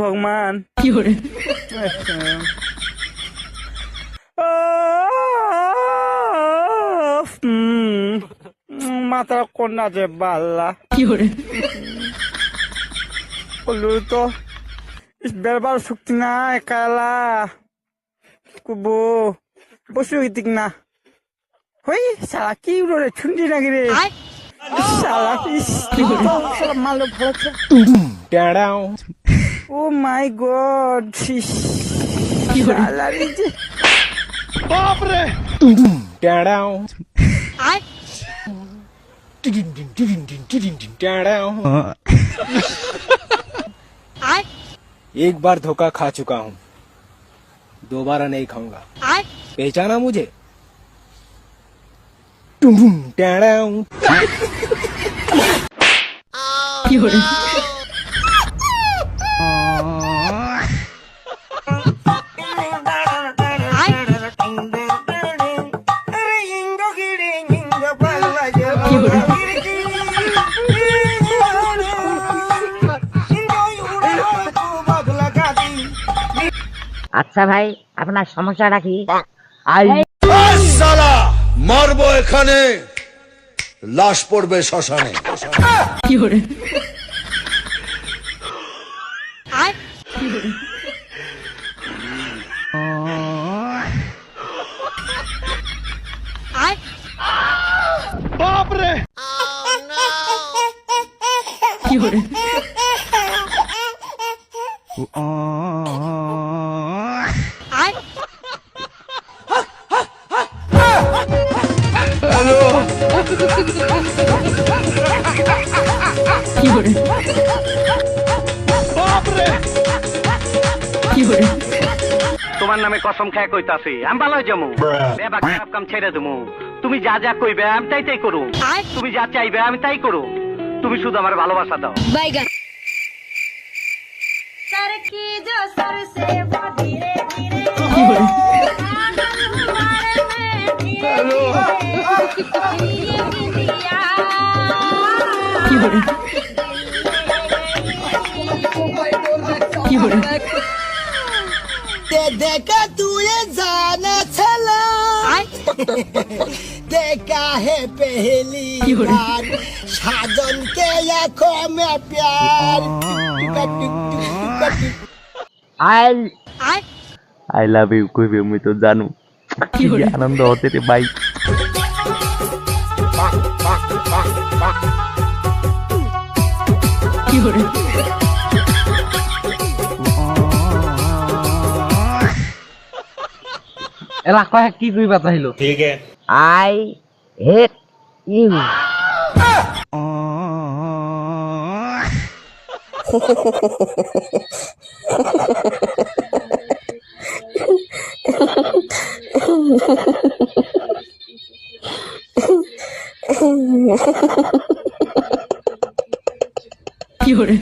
ভগবান। কি করে মাথা কন্যা যে বাল্লা। বললু তো বেরবার শক্তি না একালা কুবু বসে না হই সালা কি উড়ে ছুন্ডি নাকি রে সালা ইস, সালা মালো ভালো ছে। ও মাই গড সালা রে যে एक बार धोखा खा चुका हूँ दोबारा नहीं खाऊंगा पहचाना मुझे টুম আচ্ছা ভাই আপনার সমস্যাটা কি? আই মারবো এখানে। লাশ পড়বে শ্মশানে। তোমার নামে কসম খায় কইতাছি আমি ভালো যাবো বেবা খারাপ কাম ছেড়ে দেবো তুমি যা যা কইবে আমি তাই তাই করু তুমি যা চাইবে আমি তাই করু তুমি শুধু আমার ভালোবাসা দাও सर की जो सर से वो धीरे धीरे पागल দেখা তুই জানা ছেলা। দেখা হে পেহেলি সাজনকে কমে প্যার। আই লাভ ইউ কইবে মুই তো জানু। কি আনন্দ হতে রে ভাই এলা কয় কি কইবা চাইলো আই হেট ইউ। 有人